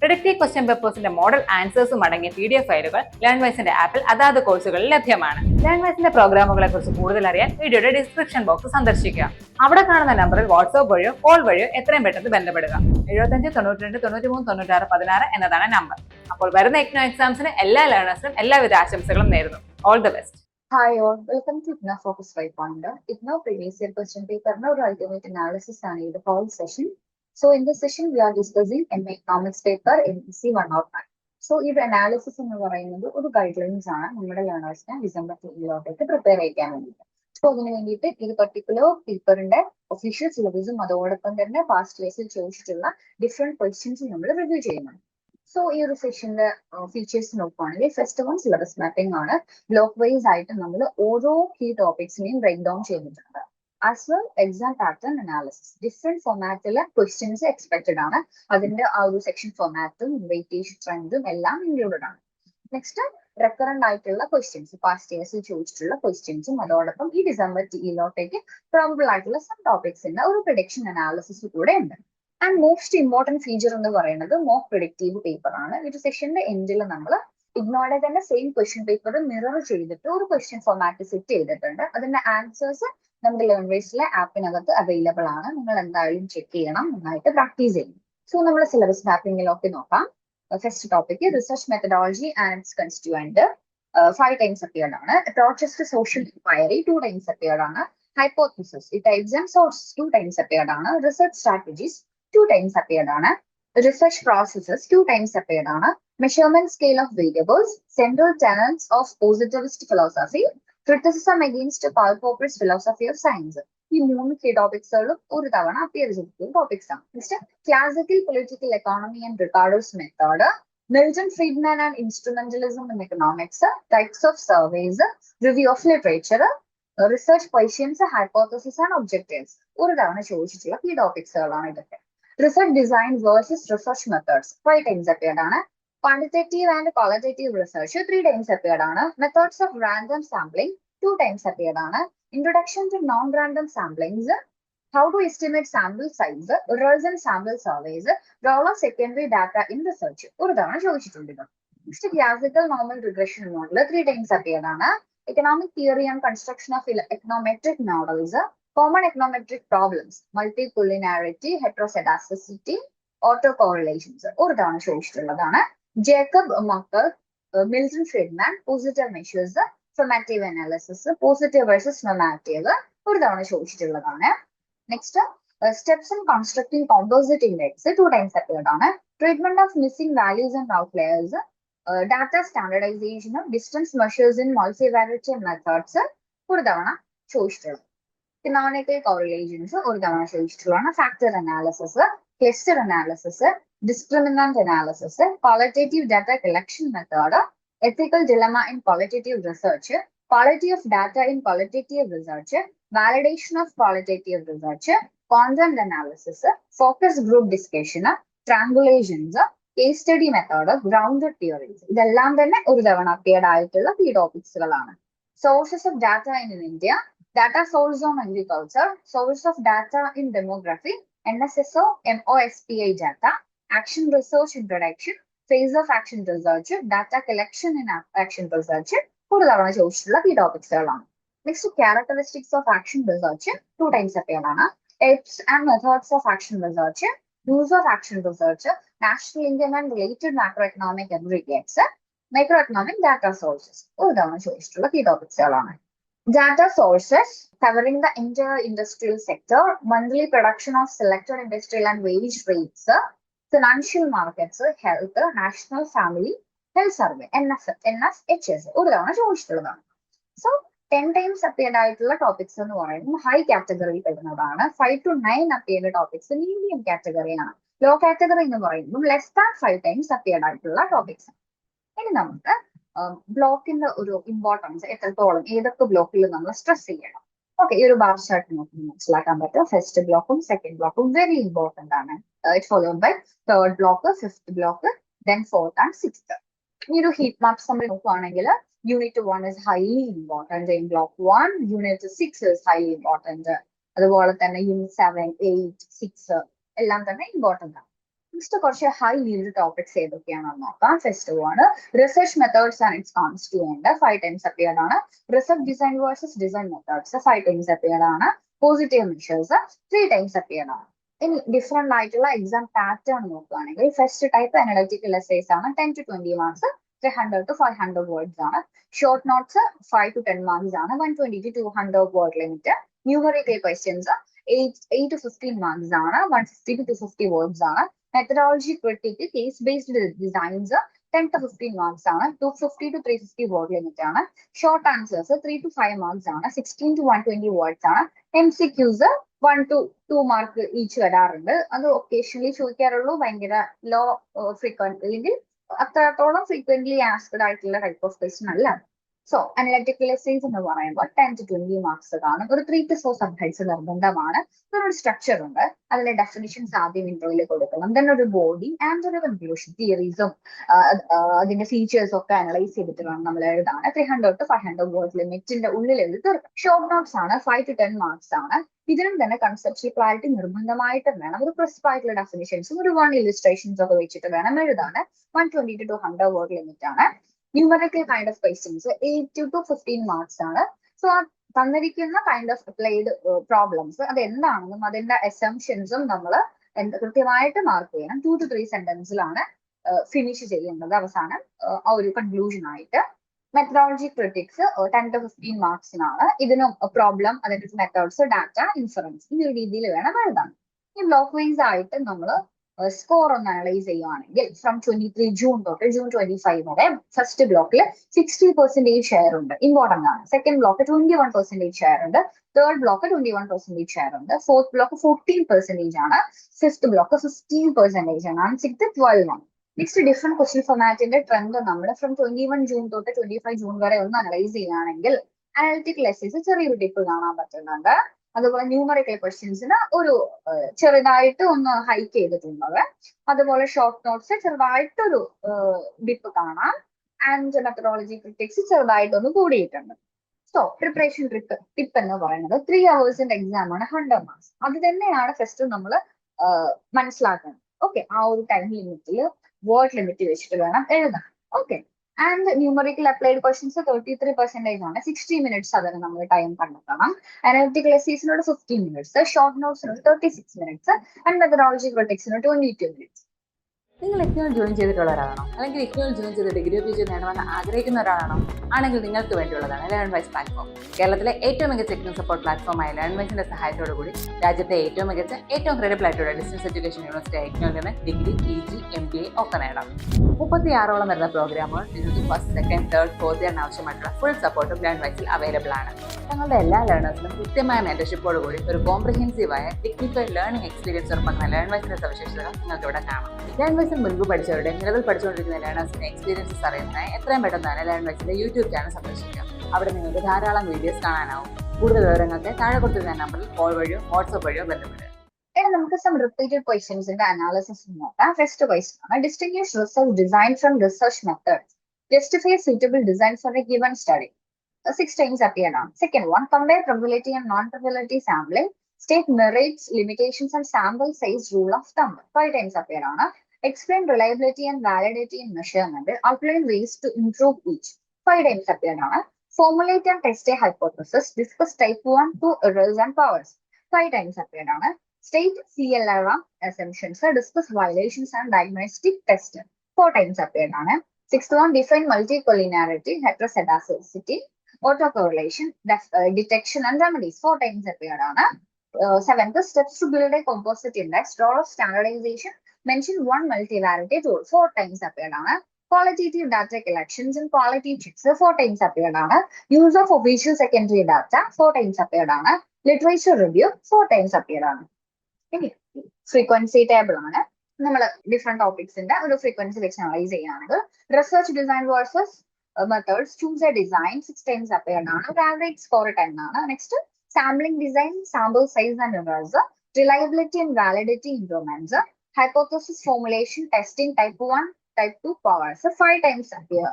Predictive question പേപ്പേഴ്സിന്റെ model ആൻസേഴ്സും അടങ്ങിയ പി ഡി എഫ് ഫയലുകൾ ലേൺവൈസിന്റെ ആപ്പിൽ അതാത് കോഴ്സുകളിൽ ലഭ്യമാണ്. ലേൺവൈസിന്റെ പ്രോഗ്രാമുകളെ കുറിച്ച് കൂടുതൽ അറിയാൻ വീഡിയോയുടെ ഡിസ്ക്രിപ്ഷൻ ബോക്സ് സന്ദർശിക്കുക. അവിടെ കാണുന്ന നമ്പറിൽ വാട്സ്ആപ്പ് വഴിയോ കോൾ വഴിയോ എത്രയും പെട്ടെന്ന് ബന്ധപ്പെടുക. എഴുപത്തഞ്ച് തൊണ്ണൂറ്റി രണ്ട് തൊണ്ണൂറ്റി മൂന്ന് തൊണ്ണൂറ്റാറ് പതിനാറ് എന്നതാണ് നമ്പർ അപ്പോൾ വരുന്ന എക്നോ എക്സാംസിന് എല്ലാ ലേണേഴ്സിനും എല്ലാവിധ ആശംസകളും നേരുന്നു. All the best Hi all, welcome to IGNO Focus 5 Pointer. IGNO previous year question paper ഒരു അൾട്ടിമേറ്റ് അനാലിസിസ് ആണ് ഇത് whole session. So in this session we are discussing MA economics paper MPC 109. So ഈ analysis എന്ന് പറയുന്നത് ഒരു guide lines ആണ് നമ്മുടെ ലേണേഴ്സിനെ December ടൂയിലോട്ടേക്ക് prepare ചെയ്യാൻ വേണ്ടിയിട്ട്. സോ അതിന് വേണ്ടിയിട്ട് ഇത് പർട്ടിക്കുലർ പേപ്പറിന്റെ ഒഫീഷ്യൽ സിലബസും അതോടൊപ്പം തന്നെ പാസ്റ്റ് വേസിൽ ചോദിച്ചിട്ടുള്ള ഡിഫറെന്റ് ക്വസ്റ്റ്യൻസ് നമ്മൾ റിവ്യൂ ചെയ്യുന്നുണ്ട്. സോ ഈ ഒരു സെഷന്റെ ഫീച്ചേഴ്സ് നോക്കുകയാണെങ്കിൽ ഫസ്റ്റ് വൺ സിലബസ് മാപ്പിംഗ് ആണ്. ബ്ലോക്ക് വൈസ് ആയിട്ട് നമ്മൾ ഓരോ കീ ടോപ്പിക്സിനെയും ബ്രേക്ക് ഡൗൺ ചെയ്തിട്ടുണ്ട്. As well exam pattern analysis different ഫോമാറ്റിലെ questions expected ആണ്. അതിന്റെ ആ ഒരു സെക്ഷൻ ഫോമാറ്റും വെയിറ്റേജ് സ്ട്രെങ്തും എല്ലാം ഇൻക്ലൂഡഡ് ആണ്. നെക്സ്റ്റ് റെക്കറന്റ് ആയിട്ടുള്ള ക്വസ്റ്റ്യൻസ് പാസ്റ്റ് ഇയേഴ്സിൽ ചോദിച്ചിട്ടുള്ള ക്വസ്റ്റ്യൻസും അതോടൊപ്പം ഈ ഡിസംബർ ടിയിലോട്ടേക്ക് പ്രോബിൾ ആയിട്ടുള്ള സം ടോപ്പിക്സിന്റെ ഒരു പ്രൊഡിക്ഷൻ അനാലിസിസ് കൂടെ ഉണ്ട്. ആൻഡ് മോസ്റ്റ് ഇമ്പോർട്ടന്റ് ഫീച്ചർ എന്ന് പറയുന്നത് മോക്ക് പ്രൊഡക്റ്റീവ് പേപ്പർ ആണ്. ഒരു സെഷന്റെ എൻഡിൽ നമ്മൾ ഇഗ്നോയുടെ തന്നെ സെയിം ക്വസ്റ്റ്യൻ പേപ്പർ മിറർ ചെയ്തിട്ട് ഒരു ക്വസ്റ്റ്യൻ ഫോമാറ്റ് സെറ്റ് ചെയ്തിട്ടുണ്ട്. അതിന്റെ ആൻസേഴ്സ് നമ്മുടെ ലേൺവേഴ്സിലെ ആപ്പിനകത്ത് അവൈലബിൾ ആണ്. നിങ്ങൾ എന്തായാലും ചെക്ക് ചെയ്യണം. നന്നായിട്ട് പ്രാക്ടീസ് ചെയ്യണം. സോ നമ്മൾ സിലബസ് മാപ്പിംഗിലൊക്കെ നോക്കാം. First topic research methodology and its constituent five times appeared ആണ്. To social inquiry two times appeared ആണ്. Hypothesis it and sources two times appeared ആണ്. Research strategies two times appeared ആണ്. Research processes two times appeared ആണ്. Measurement scale of variables central tenets of positivist philosophy criticism against Paul Popper's philosophy of science ഈ മൂന്ന് key ടോപ്പിക്സുകളും ഒരു തവണ appear ചെയ്തിട്ടുള്ള topics ആണ്. Next classical political economy and Ricardo's method Milton Friedman and instrumentalism in economics types of surveys review of literature research questions hypothesis and objectives ഒരു തവണ ചോദിച്ചിട്ടുള്ള key ടോപ്പിക്സുകളാണ് ഇതൊക്കെ. Research design versus research methods times appeared ആണ്. Quantitative and qualitative research three times appeared on methods of random sampling two times appeared on introduction to non-random samplings how to estimate sample size results and sample surveys role of secondary data in research ഒരു തവണ ചോദിച്ചിട്ടുണ്ട് ഇത് next classical normal regression model three times appeared ആണ് economic theory and construction of econometric models common econometric problems multicollinearity heteroscedasticity autocorrelations. ഒരു തവണ ചോദിച്ചിട്ടുള്ളതാണ് Jacob മക്കൾ Milton Friedman positive measures formative analysis positive versus normative ഒരു തവണ ചോദിച്ചിട്ടുള്ളതാണ് next steps in constructing composite index two times appeared ആണ് treatment of missing values and outliers data സ്റ്റാൻഡർഡൈസേഷനും distance measures in multivariate methods ഒരു തവണ ചോദിച്ചിട്ടുള്ളത് economical correlations ഒരു തവണ ചോദിച്ചിട്ടുള്ളതാണ് factor analysis cluster analysis discriminant analysis, qualitative data collection method, ethical dilemma in qualitative research, quality of data in qualitative research, validation of qualitative research, content analysis, focus group discussion, triangulations, case study method, grounded theories. ഇതെല്ലാം തന്നെ ഒരു തവണ appeared ആയിട്ടുള്ള ഈ ടോപ്പിക്സുകളാണ് sources of data in India data source on agriculture source of data in demography N S S data action research introduction, phase of action research, data collection in action research, ഒരു തവണ ചോദിച്ചിട്ടുള്ള ഈ ടോപ്പിക്സുകളാണ് next characteristics of action research two times appear ആണ് types and methods of action research use of action research national income and related macro economic aggregates micro economic data sources ഒരു തവണ ചോദിച്ചിട്ടുള്ള ഈ ടോപ്പിക്സുകളാണ് Data sources covering the entire industrial sector, monthly production of selected industrial and wage rates, Financial markets health national family health survey N F N F H S ഒരു തവണ ചോദിച്ചിട്ടുള്ളതാണ് so ten times appeared ആയിട്ടുള്ള topics എന്ന് പറയുന്നത് high കാറ്റഗറിയിൽ പെടുന്നതാണ്. Five to nine appeared topics medium കാറ്റഗറിയാണ് low category എന്ന് പറയുമ്പോൾ less than five times appeared ആയിട്ടുള്ള ടോപ്പിക്സ് ഇനി നമുക്ക് ബ്ലോക്കിന്റെ ഒരു ഇമ്പോർട്ടൻസ് എത്രത്തോളം ഏതൊക്കെ ബ്ലോക്കിൽ നമ്മൾ സ്ട്രെസ് ചെയ്യണം? ഓക്കെ ഈ ഒരു ബാർ ചാർട്ട് നമുക്ക് മനസ്സിലാക്കാൻ പറ്റും. ഫസ്റ്റ് ബ്ലോക്കും സെക്കൻഡ് ബ്ലോക്കും വെരി ഇമ്പോർട്ടന്റ് ആണ്. It followed by third block fifth block then fourth and sixth ഈ ഒരു ഹീറ്റ് മാപ്സ് നമ്മൾ നോക്കുകയാണെങ്കിൽ unit one is highly important in block one unit six is highly important അതുപോലെ തന്നെ യൂണിറ്റ് സെവൻ എയ്റ്റ് സിക്സ് എല്ലാം തന്നെ important ആണ്. Next കുറച്ച് ഹൈ ലീഡ് ടോപ്പിക്സ് ഏതൊക്കെയാണെന്ന് നോക്കാം. ഫസ്റ്റ് ആണ് research methods and its constituent five times appeared ആണ്. Research design versus design methods five times appeared ആണ്. Positive measures three times appeared ആണ്. ഇനി ഡിഫറെന്റ് ആയിട്ടുള്ള എക്സാം പാറ്റേൺ നോക്കുകയാണെങ്കിൽ ഫസ്റ്റ് ടൈപ്പ് അനലറ്റിക്കൽ എസ്സേസ് ആണ്. Ten to twenty marks three hundred to five hundred words ആണ്. Short notes five to ten marks ആണ്. One twenty to two hundred word limit numerical questions eight eight to fifteen marks ആണ്. One fifty to two fifty words ആണ്. Methodology critique case based designs ten to fifteen marks ആണ് two fifty to three fifty word limit ആണ്. Short answers three to five marks ആണ് sixteen to one twenty words ആണ്. M C Qs one to two mark each വരാറുണ്ട്. അത് occasionally ചോദിക്കാറുള്ളൂ ഭയങ്കര low frequent അല്ലെങ്കിൽ അത്രത്തോളം ഫ്രീക്വന്റ്ലി ആസ്ക്ഡ് ആയിട്ടുള്ള ടൈപ്പ് ഓഫ് ക്വസ്റ്റൻ അല്ല. സോ അനലറ്റിക്കൽ എസ്സേസ് എന്ന് പറയുമ്പോൾ ടെൻ ടു ട്വന്റി മാർക്സ് കാണും. ഒരു ത്രീ ടു ഫോർ സബ്ജക്ട്സ് നിർബന്ധമാണ്. ഒരു സ്ട്രക്ചർ ഉണ്ട്. അതിലെ ഡെഫിനിഷൻസ് ആദ്യം ഇൻട്രോയിൽ കൊടുക്കണം. ദെൻ ഒരു ബോഡി ആൻഡ് ഒരു കൺക്ലൂഷൻ തിയറീസും അതിന്റെ ഫീച്ചേഴ്സ് ഒക്കെ അനലൈസ് ചെയ്തിട്ട് വേണം നമ്മൾ എഴുതാണ് three hundred to five hundred word ലിമിറ്റിന്റെ ഉള്ളിൽ എഴുതി തീർക്കും ഷോർട്ട് നോട്ട്സ് ആണ്. ഫൈവ് ടു ടെൻ മാർക്സ് ആണ്. ഇതിനും തന്നെ കൺസെപ്റ്റ് ക്ലാരിറ്റി നിർബന്ധമായിട്ട് വേണം. ഒരു ക്രിസ്പ് ആയിട്ടുള്ള ഡെഫിനിഷൻസും ഒരു വൺ ഇലിസ്ട്രേഷൻസ് ഒക്കെ വെച്ചിട്ട് വേണം എഴുതാണ് one twenty to two hundred word limit ആണ്. Numerical kind of questions eight to fifteen marks ആണ്. സോ ആ തന്നിരിക്കുന്ന കൈൻഡ് ഓഫ് അപ്ലൈഡ് പ്രോബ്ലംസ് അത് എന്താണെന്നും അതിന്റെ എസംഷൻസും നമ്മൾ കൃത്യമായിട്ട് മാർക്ക് ചെയ്യണം. ടു ടു ത്രീ സെന്റൻസിലാണ് ഫിനിഷ് ചെയ്യേണ്ടത് അവസാനം ആ ഒരു കൺക്ലൂഷൻ ആയിട്ട്. Methodology critics ten to fifteen മാർക്സിനാണ് ഇതിനും പ്രോബ്ലം അതിന്റെ മെത്തേഡ്സ് ഡാറ്റ ഇൻഫറൻസ് ഈ ഒരു രീതിയിൽ വേണം എഴുതാൻ. ഈ ബ്ലോക്ക് വൈസ് ആയിട്ട് നമ്മൾ സ്കോർ ഒന്ന് അനലൈസ് ചെയ്യുകയാണെങ്കിൽ ഫ്രം ട്വന്റി ത്രീ ജൂൺ തൊട്ട് ജൂൺ ട്വന്റി ഫൈവ് വരെ ഫസ്റ്റ് ബ്ലോക്കിൽ സിക്സ്റ്റി പെർസെന്റേജ് ഷെയർ ഉണ്ട്. ഇമ്പോർട്ടന്റ് ആണ്. Second block twenty one percentage share ഉണ്ട്. Third block twenty one percentage share ഉണ്ട്. ഫോർത്ത് ബ്ലോക്ക് ഫോർട്ടീൻ പെർസെന്റേജ് ആണ്. ഫിഫ്ത് ബ്ലോക്ക് ഫിഫ്റ്റീൻ പെർസെന്റേജ് ആണ്. Sixth twelve ആണ്. നെക്സ്റ്റ് ഡിഫറെന്റ് ക്വസ്റ്റ്യൻ ഫോർമാറ്റിന്റെ ട്രെൻഡ് നമ്മൾ ഫ്രം ട്വന്റി വൺ ജൂൺ തൊട്ട് twenty five June വരെ ഒന്ന് അനലൈസ് ചെയ്യുകയാണെങ്കിൽ അനാലിറ്റിക്കൽ എസ്സേസ് ചെറിയൊരു ഡിപ്പ് കാണാൻ പറ്റുന്നുണ്ട്. അതുപോലെ ന്യൂമറിക്കൽ ക്വസ്റ്റ്യൻസിന് ഒരു ചെറുതായിട്ട് ഒന്ന് ഹൈക്ക് ചെയ്തിട്ടുള്ളത് അതുപോലെ ഷോർട്ട് നോട്ട്സ് ചെറുതായിട്ടൊരു ഡിപ്പ് കാണാം. ആൻഡ് മെത്തഡോളജി ക്രിറ്റിക്സ് ചെറുതായിട്ടൊന്ന് കൂടിയിട്ടുണ്ട്. സോ പ്രിപ്പറേഷൻ ട്രിപ്പ് ടിപ്പ് എന്ന് പറയുന്നത് ത്രീ അവേഴ്സിന്റെ എക്സാം ആണ് ഹൺഡ്രഡ് മാർക്സ് അത് തന്നെയാണ് ഫസ്റ്റ് നമ്മൾ മനസ്സിലാക്കുന്നത്. ഓക്കെ ആ ഒരു ടൈം ലിമിറ്റിൽ വേർഡ് ലിമിറ്റ് വെച്ചിട്ട് വേണം എഴുതാൻ. Okay and numerical applied questions thirty three percentage ആണ്. സിക്സ്റ്റി മിനിറ്റ്സ് അതിന് നമ്മൾ ടൈം കണ്ടെത്തണം. അനാലിറ്റിക്കൽ എസീസിനോട് fifteen minutes short നോട്ട്സിനോട് thirty six minutes and methodology പ്രൊട്ടക്സിനോട് twenty two minutes നിങ്ങൾ ഇഗ്നോയിൽ ജോയിൻ ചെയ്തിട്ടുള്ള ഒരാളാണോ അല്ലെങ്കിൽ ഇഗ്നോയിൽ ജോയിൻ ചെയ്ത് ഡിഗ്രി പി ജി നേടണമെന്ന് ആഗ്രഹിക്കുന്ന ഒരാളാണോ ആണെങ്കിൽ നിങ്ങൾക്ക് വേണ്ടിയുള്ളതാണ് ലേൺ വൈസ് പ്ലാറ്റ്ഫോം കേരളത്തിലെ ഏറ്റവും മികച്ച ടെക്നിക്കൽ സപ്പോർട്ട് പ്ലാറ്റ്ഫോമായ ലേൺ വൈസിന്റെ സഹായത്തോടു കൂടി രാജ്യത്തെ ഏറ്റവും മികച്ച ഏറ്റവും ക്രെഡിബിൾ ആയിട്ടുള്ള ഡിസ്റ്റൻസ് എഡ്യൂക്കേഷൻ യൂണിവേഴ്സിറ്റി ഇഗ്നോയിൽ നിന്ന് degree P G M B A ഒക്കെ നേടാം. മുപ്പത്തി ആറോളം വരുന്ന പ്രോഗ്രാമുകൾ നിങ്ങൾക്ക് ഫസ്റ്റ് സെക്കൻഡ് തേർഡ് ഫോർത്ത് ഇയറിന് ആവശ്യമായിട്ടുള്ള ഫുൾ സപ്പോർട്ടും ലേൺ വൈസിൽ അവൈലബിൾ ആണ്. തങ്ങളുടെ എല്ലാ ലേണേഴ്സിനും കൃത്യമായ മെന്റർഷിപ്പോട് കൂടി ഒരു കോംപ്രിഹെൻസീവായ ടെക്നിക്കൽ ലേണിംഗ് എക്സ്പീരിയൻസ് ഉറപ്പാക്കുന്ന ലേൺ വൈസിന്റെ സവിശേഷതകൾ നിങ്ങൾക്ക് ഇവിടെ കാണാം ലേൺ വൈസിൽ മുൻപ് പഠിച്ചവരുടെ നിലവിൽ പഠിച്ചുകൊണ്ടിരിക്കുന്ന ലേണേഴ്സിന്റെ എക്സ്പീരിയൻസസ് അറിയുന്നതിന് എത്രയും പെട്ടെന്ന് ലേൺ വൈസിന്റെ യൂട്യൂബ് ചാനൽ സന്ദർശിക്കാം അവിടെ നിങ്ങൾക്ക് ധാരാളം വീഡിയോസ് കാണാനാവും. കൂടുതൽ വിവരങ്ങൾക്ക് താഴെ കൊടുത്തിരുന്ന നമ്പറിൽ കോൾ വഴിയോ വാട്സ്ആപ്പ് വഴിയോ ബന്ധപ്പെടുക. ഇനി നമുക്ക് സം റിപ്പീറ്റഡ് ക്വസ്റ്റ്യൻസിന്റെ അനാലിസിസ് നോക്കാം. ഫസ്റ്റ് ക്വസ്റ്റ്യൻ ആണ് distinguish research design from research methods justify suitable design for a given study. Uh, six times appeared on second one compare probability and non-probability sampling. State merits limitations and sample size rule of thumb. Times appeared on explain reliability and validity in measurement, outline ways to improve each. Five times appeared on formulate and test a hypothesis, discuss type 1, 2 errors and powers. Five times appeared on state CLR assumptions, discuss violations and diagnostic test. Four times appeared on Sixth one, define multicollinearity, heteroscedasticity, autocorrelation, uh, detection and remedies. Four times appeared on uh, Seventh, steps to build a composite index, Draw of standardization, appeared on it. Qualitative data collections and quality checks. uh, Four times appeared on it. Use of official secondary data. Four times appeared on it. Literature review. Four times appeared on it. ഇനി frequency table ആണ് നമ്മൾ different ടോപ്പിക്സിന്റെ ഒരു frequency വെച്ച് analyse ചെയ്യുകയാണെങ്കിൽ research design versus methods choose a design six times appeared ആണ് ഒരു average score ten ആണ് next sampling design, sample size and errors, reliability and validity improvements, hypothesis formulation, testing type 1, type 2 powers. Five times appear.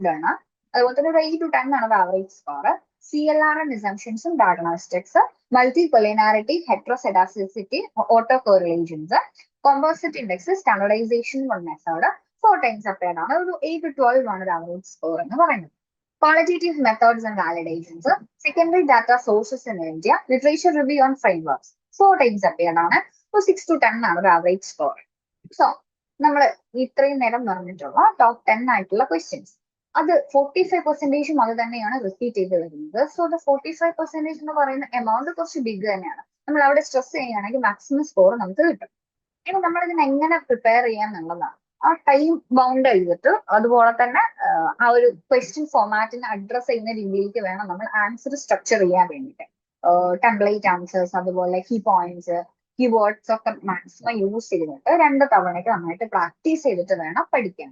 ഇതാണ് അതുപോലെ തന്നെ ഒരു eight to ten ആണ് average score C L R N അസംഷൻസും diagnostics multicollinearity heteroscedasticity autocorrelations composite index standardisation one method four times appeared ആണ് ഒരു eight to twelve ആണ് ഒരു average score എന്ന് പറയുന്നത് qualitative methods and validations, secondary data sources in India, literature review on frameworks. Four times appeared ആണ് ഒരു six to ten ആണ് ഒരു ആവറേജ് സ്കോർ സോ നമ്മൾ ഇത്രയും നേരം പറഞ്ഞിട്ടുള്ള ടോപ്പ് ടെൻ ആയിട്ടുള്ള ക്വസ്റ്റ്യൻസ് അത് ഫോർട്ടി ഫൈവ് പെർസെന്റേജും അത് തന്നെയാണ് റിപ്പീറ്റ് ചെയ്ത് വരുന്നത്. So the forty five percentage എന്ന് പറയുന്ന എമൗണ്ട് കുറച്ച് ബിഗ് തന്നെയാണ്. നമ്മൾ അവിടെ സ്ട്രെസ് ചെയ്യുകയാണെങ്കിൽ മാക്സിമം സ്കോർ നമുക്ക് കിട്ടും. ഇനി നമ്മൾ ഇതിനെ എങ്ങനെ പ്രിപ്പയർ ചെയ്യാം എന്നുള്ളതാണ്. ആ ടൈം ബൗണ്ട് ചെയ്തിട്ട് അതുപോലെ തന്നെ ആ ഒരു ക്വസ്റ്റ്യൻ ഫോമാറ്റിനെ അഡ്രസ് ചെയ്യുന്ന രീതിയിലേക്ക് വേണം നമ്മൾ ആൻസർ സ്ട്രക്ചർ ചെയ്യാൻ വേണ്ടിയിട്ട്. ടെംപ്ലേറ്റ് ആൻസേഴ്സ് അതുപോലെ കീ പോയിന്റ്സ് കീവേഡ്സ് ഒക്കെ മാക്സിമം യൂസ് ചെയ്തിട്ട് രണ്ട് തവണയ്ക്ക് നന്നായിട്ട് പ്രാക്ടീസ് ചെയ്തിട്ട് വേണം പഠിക്കാൻ.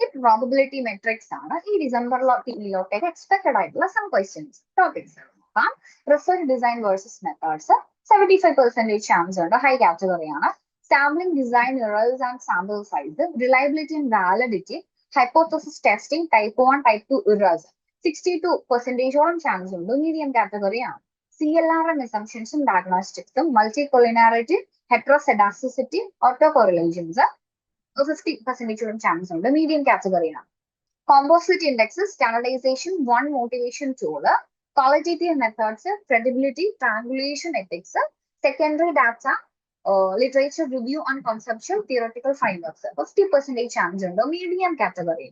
ഈ പ്രോബിലിറ്റി മെട്രിക്സ് ആണ് ഈ ഡിസംബറിലൊക്കെ എക്സ്പെക്ടഡ് ആയിട്ടുള്ള സം ക്വസ്റ്റ്യൻസ് ടോപ്പിക്സ് നോക്കാം. Research design versus methods seventy five percentage chance ഉണ്ട്. ഹൈ കാറ്റഗറി ആണ്. Design errors and sample size, reliability and validity, hypothesis testing, type 1, type 2 errors. 62 percentage ഓളം ചാൻസ് ഉണ്ട്. Medium category ആണ്. C L R N അസംഷൻസും ഡയഗ്നോസ്റ്റിക്സും multi കൊളിനാറിറ്റി heteroscedasticity auto correlations fifty പെർസെന്റേജോളം chance ഉണ്ട്. Medium കാറ്റഗറിയാണ് composite index standardisation one motivation tool qualitative methods credibility triangulation ethics secondary data literature review and conceptual theoretical frameworks fifty percentage chance ഉണ്ട്. Medium category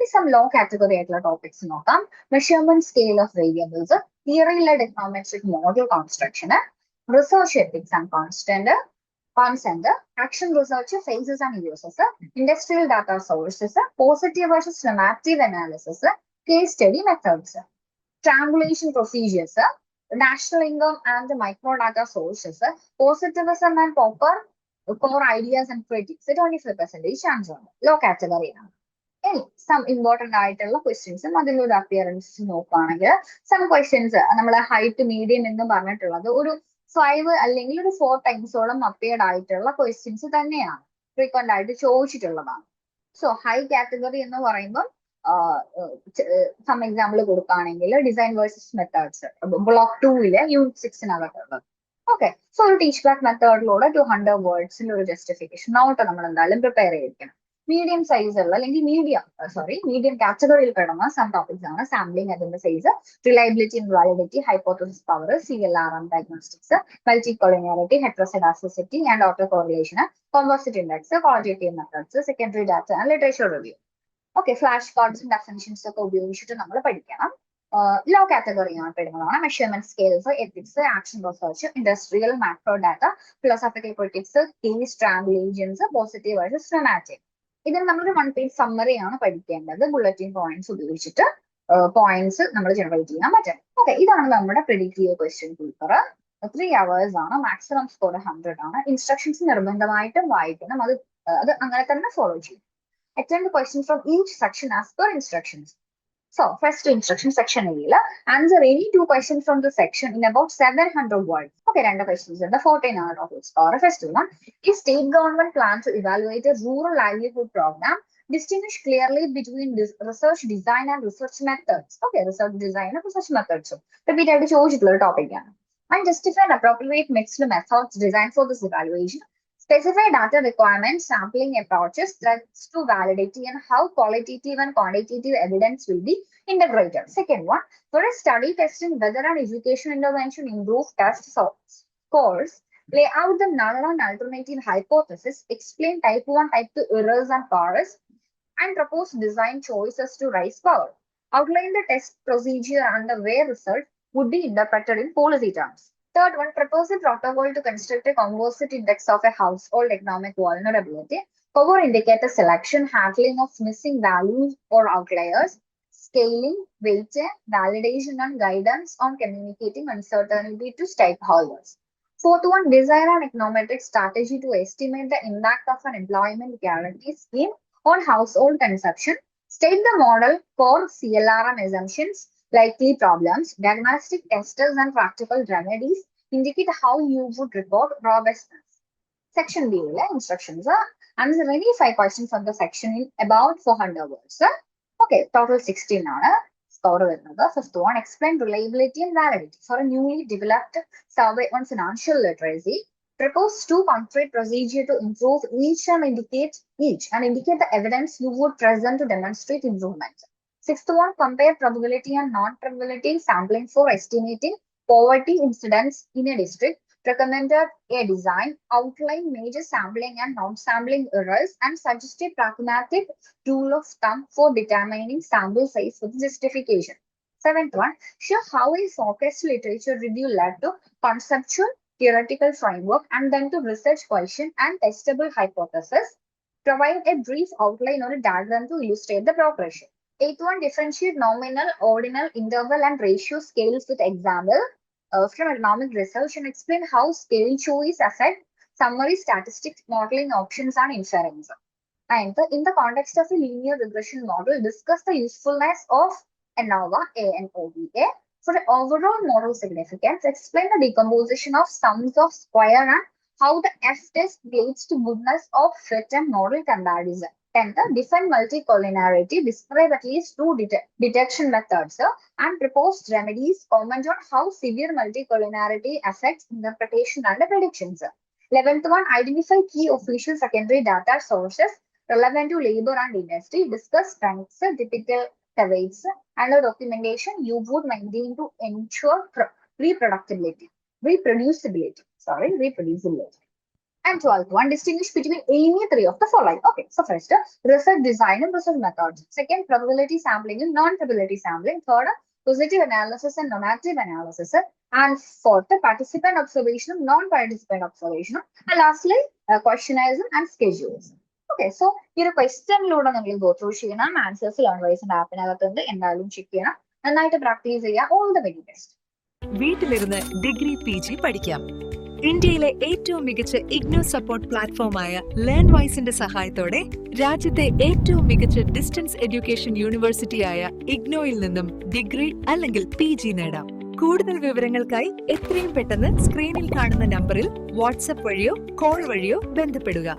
some low category ആയിട്ടുള്ള topics നോക്കാം. Measurement scale of variables theory led econometric model കോൺസ്ട്രക്ഷന് research ethics and constant consent action research phases and uses industrial data sources positive versus negative analysis case study methods triangulation procedures national income and the micro data sources, positivism and proper core ideas and critics, 25 percentage chance ഉണ്ട് low category ആണ്. ഇനി some important ആയിട്ടുള്ള ക്വസ്റ്റ്യൻസും അതിലൊരു appearance നോക്കുകയാണെങ്കിൽ some questions നമ്മൾ height medium എന്ന് പറഞ്ഞിട്ടുള്ളത് ഒരു ഫൈവ് അല്ലെങ്കിൽ ഒരു ഫോർ ടൈംസോളം അപ്പിയർഡ് ആയിട്ടുള്ള ക്വസ്റ്റ്യൻസ് തന്നെയാണ്. ഫ്രീക്വന്റ് ആയിട്ട് ചോദിച്ചിട്ടുള്ളതാണ്. സോ ഹൈ കാറ്റഗറി എന്ന് പറയുമ്പോൾ സം എക്സാമ്പിൾ കൊടുക്കുകയാണെങ്കിൽ ഡിസൈൻ വേഴ്സസ് മെത്തേഡ്സ് ബ്ലോക്ക് ടൂവിലെ യൂണിറ്റ് സിക്സിനകത്തുള്ളത് ഓക്കെ സോ ഒരു ടീച്ച് ബാക്ക് മെത്തേഡിലൂടെ ടു ഹൺഡ്രഡ് വേർഡ്സിന്റെ ഒരു ജസ്റ്റിഫിക്കേഷൻ നോട്ട് നമ്മൾ എന്തായാലും പ്രിപ്പയർ ചെയ്തിരിക്കണം. മീഡിയം സൈസ് ഉള്ള അല്ലെങ്കിൽ മീഡിയം സോറി മീഡിയം കാറ്റഗറിയിൽ പെടുന്ന സം ടോപ്പിക്സ് ആണ്. സാമ്പിളിംഗ് അതിന്റെ size reliability and validity hypothesis power C L R M diagnostics multicollinearity heteroscedasticity and autocorrelation composite index qualitative methods secondary data and literature review okay flash കാർഡ്സും definitions ഒക്കെ ഉപയോഗിച്ചിട്ട് നമ്മൾ പഠിക്കണം. Low കാറ്റഗറിയാണ് പെടുന്നതാണ്. Measurement scales ethics action research industrial macro data philosophical politics case agents positive versus dramatic ഇതിന് നമ്മളൊരു one page summary ആണ് പഠിക്കേണ്ടത്. Bulletin points ഉപയോഗിച്ചിട്ട് പോയിന്റ്സ് നമ്മൾ ജനറേറ്റ് ചെയ്യാൻ പറ്റും ഓക്കെ ഇതാണ് നമ്മുടെ predictive question paper three hours ആണ്. മാക്സിമം സ്കോർ ഹൺഡ്രഡ് ആണ്. ഇൻസ്ട്രക്ഷൻസ് നിർബന്ധമായിട്ടും വായിക്കണം. അത് അത് അങ്ങനെ തന്നെ ഫോളോ ചെയ്യും attend the questions from each section as per instructions. So, first instruction section area, answer any two questions from the section in about 700 words. The 14 hour of score. First one, if state government plans to evaluate a rural livelihood program, distinguish clearly between this research design and research methods. Okay, research design and research methods. Repeat ആയിട്ട് ചോദിച്ചിട്ടുള്ള topic ആണ്. And justify an appropriate mixed methods designed for this evaluation. Specify data requirements, sampling approaches, threats to validity, and how qualitative and quantitative evidence will be integrated. Second one, for a study testing whether an education intervention improves test scores, lay out the null and alternative hypothesis, explain type 1, type 2 errors and powers, and propose design choices to raise power. Outline the test procedure and the way result would be interpreted in policy terms. Third one, propose a protocol to construct a composite index of a household economic vulnerability, cover indicator selection, handling of missing values or outliers, scaling, weighting, validation, and guidance on communicating uncertainty to stakeholders. Fourth one, design an econometric strategy to estimate the impact of an employment guarantee scheme on household consumption. State the model for CLRM assumptions, likely problems, diagnostic tests and practical remedies indicate how you would report robustness. Section B യിലെ instructions answer any five questions from the section in about 400 words. Okay, total 16 ആണ് score വരുന്നത്. Fifth one, explain reliability and validity for a newly developed survey on financial literacy. Propose two concrete procedure to improve each and indicate each and indicate the evidence you would present to demonstrate improvement. Sixth one, compare probability and non-probability sampling for estimating poverty incidence in a district. Recommended a design, outline major sampling and non-sampling errors, and suggest a pragmatic rule of thumb for determining sample size with justification. Seventh one, show how a focused literature review led to conceptual theoretical framework and then to research question and testable hypothesis. Provide a brief outline or a diagram to illustrate the progression. Eighth one, differentiate nominal, ordinal, interval, and ratio scales with example uh, from economic research and explain how scale choice affect summary statistics, modeling options, and inference. And in the context of a linear regression model, discuss the usefulness of ANOVA, A-N-O-V-A, for overall model significance, explain the decomposition of sums of square and how the F-test leads to goodness of fit and model comparison. Tenth, define multicollinearity, describe at least two det- detection methods and proposed remedies, comment on how severe multicollinearity affects interpretation and predictions. Eleventh one, identify key official secondary data sources relevant to labor and industry, discuss strengths, typical weights, and the documentation you would maintain to ensure pro- reproducibility, reproducibility, sorry, reproducibility. And 12th one, distinguish between any three of the following. Okay, so first, uh, research design and research methods. Second, probability sampling and non-probability sampling. Third, positive analysis and normative analysis. And fourth, participant observation, non-participant observation. And lastly, uh, questionnaires and schedules. Okay so ഈ ഒരു ക്വസ്റ്റ്യനിലൂടെ നിങ്ങൾ go through ചെയ്യണം answers learn വൈസിന്റെ ആപ്പിനകത്തുണ്ട് എന്തായാലും check ചെയ്യണം നന്നായിട്ട് പ്രാക്ടീസ് ചെയ്യുക ഓൾ ദ വെരി ബെസ്റ്റ് വീട്ടിലിരുന്ന് ഡിഗ്രി പി ജി പഠിക്കാം ഇന്ത്യയിലെ ഏറ്റവും മികച്ച ഇഗ്നോ സപ്പോർട്ട് പ്ലാറ്റ്ഫോമായ ലേൺ വൈസിന്റെ സഹായത്തോടെ രാജ്യത്തെ ഏറ്റവും മികച്ച ഡിസ്റ്റൻസ് എഡ്യൂക്കേഷൻ യൂണിവേഴ്സിറ്റിയായ ഇഗ്നോയിൽ നിന്നും ഡിഗ്രി അല്ലെങ്കിൽ പി ജി നേടാം. കൂടുതൽ വിവരങ്ങൾക്കായി എത്രയും പെട്ടെന്ന് സ്ക്രീനിൽ കാണുന്ന നമ്പറിൽ വാട്സപ്പ് വഴിയോ കോൾ വഴിയോ ബന്ധപ്പെടുക.